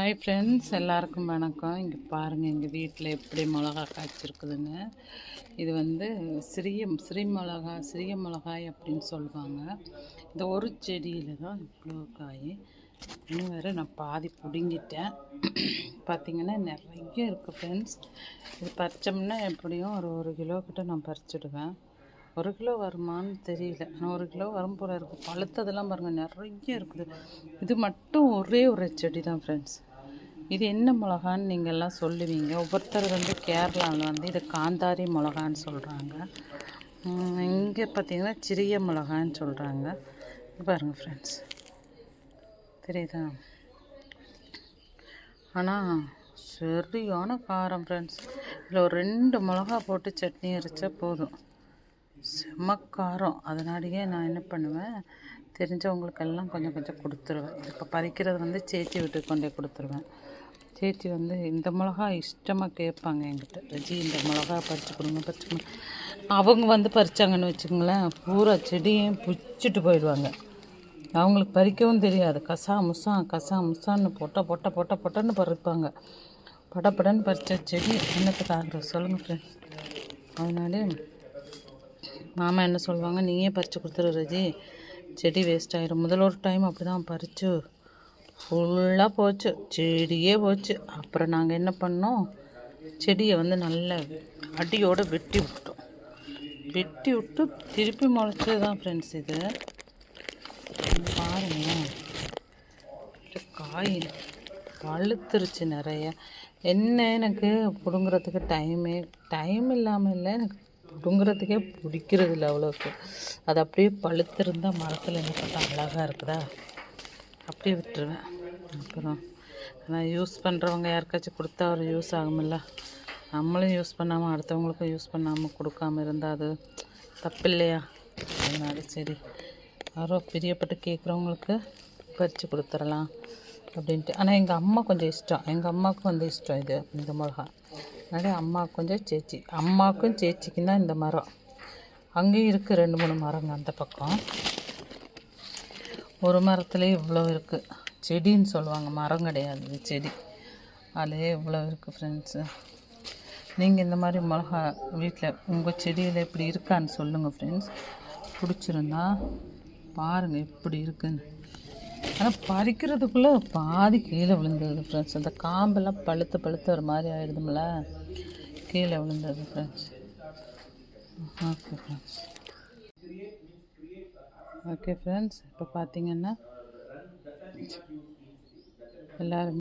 Hi friends எல்லாருக்கும் வணக்கம். இங்கே பாருங்கள் எங்கள் வீட்டில் எப்படி மிளகா காய்ச்சிருக்குதுன்னு. இது வந்து சிறிய சிறி மிளகா சிறிய மிளகாய் அப்படின்னு சொல்லுவாங்க. இந்த ஒரு செடியில் தான் இவ்வளோ காய். இன்னும் வேறு நான் பாதி பிடுங்கிட்டேன். பார்த்திங்கன்னா நிறைய இருக்குது ஃப்ரெண்ட்ஸ் இது பறிச்சோம்னா எப்படியும் ஒரு ஒரு கிலோ கிட்ட நான் பறிச்சுடுவேன். ஒரு கிலோ வருமான்னு தெரியல. ஆனால் ஒரு கிலோ வரும் போல இருக்குது பழுத்ததெல்லாம் பாருங்கள் நிறைய இருக்குது. இது மட்டும் ஒரே ஒரு செடி தான் ஃப்ரெண்ட்ஸ் இது என்ன மிளகான்னு நீங்கள் எல்லாம் சொல்லுவீங்க. ஒவ்வொருத்தர் வந்து கேரளாவில் வந்து இது காந்தாரி மிளகான்னு சொல்கிறாங்க இங்கே பார்த்தீங்கன்னா சிறிய மிளகான்னு சொல்கிறாங்க பாருங்கள் ஃப்ரெண்ட்ஸ் தெரியுதா? ஆனால் சரியான காரம் ஃப்ரெண்ட்ஸ் இதில் ஒரு ரெண்டு மிளகா போட்டு சட்னி அரைச்சா போதும். செம்ம காரம். அதனாலேயே நான் என்ன பண்ணுவேன் தெரிஞ்சவங்களுக்கெல்லாம் கொஞ்சம் கொஞ்சம் கொடுத்துருவேன். இப்போ பறிக்கிறது வந்து சேச்சி வீட்டுக்கு கொண்டே கொடுத்துருவேன். சேச்சி வந்து இந்த மிளகா இஷ்டமாக கேட்பாங்க என்கிட்ட. ரஜி இந்த மிளகா பறித்து கொடுங்க பறித்து கொடுங்க. அவங்க வந்து பறித்தாங்கன்னு வச்சுக்கோங்களேன் பூரா செடியும் பிடிச்சிட்டு போயிடுவாங்க. அவங்களுக்கு பறிக்கவும் தெரியாது. கசா முசா கசா முசான்னு பொட்ட பொட்ட பொட்ட பொட்டன்னு பறிப்பாங்க. படப்படன்னு பறித்த செடி என்னத்துக்கு ஆகுறது சொல்லுங்கள் ஃப்ரெண்ட்ஸ் அதனாலே மாமா என்ன சொல்லுவாங்க நீயே பறித்து கொடுத்துரு ரஜி. செடி வேஸ்ட் ஆயிரும். முதல் ஒரு டைம் அப்படி தான் பறித்து ஃபுல்லாக போச்சு. செடியே போச்சு. அப்புறம் நாங்கள் என்ன பண்ணோம்? செடியை வந்து நல்ல அடியோடு வெட்டி விட்டோம். வெட்டி விட்டு திருப்பி முளைச்சது தான் ஃப்ரெண்ட்ஸ் இது பாருங்களேன் காய் பழுத்துருச்சு நிறைய. என்ன எனக்கு பிடுங்குறதுக்கு டைமே டைம் இல்லாமல் இல்லை. எனக்கு பிடுங்குறதுக்கே பிடிக்கிறது இல்லை அவ்வளோக்கு அது அப்படியே பழுத்திருந்தால் மரத்தில் என்ன பார்த்தா அழகாக இருக்குதா? அப்படியே விட்டுருவேன். அப்புறம் ஆனால் யூஸ் பண்ணுறவங்க யாருக்காச்சும் கொடுத்தா ஒரு யூஸ் ஆகுமில்ல நம்மளும் யூஸ் பண்ணாமல் அடுத்தவங்களுக்கும் யூஸ் பண்ணாமல் கொடுக்காம இருந்தால் அது தப்பு இல்லையா அதனால சரி. யாரோ பிரியப்பட்டு கேட்குறவங்களுக்கு பறித்து கொடுத்துடலாம் அப்படின்ட்டு. ஆனால் எங்கள் அம்மா கொஞ்சம் இஷ்டம். எங்கள் அம்மாவுக்கு வந்து இஷ்டம் இது இந்த மிளகா அதனால் அம்மா கொஞ்சம் சேச்சி அம்மாவுக்கும் சேச்சிக்கும் தான் இந்த மரம். அங்கேயும் இருக்குது ரெண்டு மூணு மரங்க அந்த பக்கம். ஒரு மரத்துலேயே இவ்வளோ இருக்குது செடின்னு சொல்லுவாங்க மரம் கிடையாது இது செடி. அதிலே இவ்வளோ இருக்குது ஃப்ரெண்ட்ஸு நீங்கள் இந்த மாதிரி மிளகா வீட்டில் உங்கள் செடியில் இப்படி இருக்கான்னு சொல்லுங்கள் ஃப்ரெண்ட்ஸ் பிடிச்சிருந்தா பாருங்கள் இப்படி இருக்குன்னு. ஆனால் பறிக்கிறதுக்குள்ளே பாதி கீழே விழுந்தது ஃப்ரெண்ட்ஸ் அந்த காம்பெல்லாம் பழுத்து பழுத்து ஒரு மாதிரி ஆகிடுதும்ல கீழே விழுந்தது friends okay friends okay friends இப்போ பார்த்தீங்கன்னா எல்லோரும்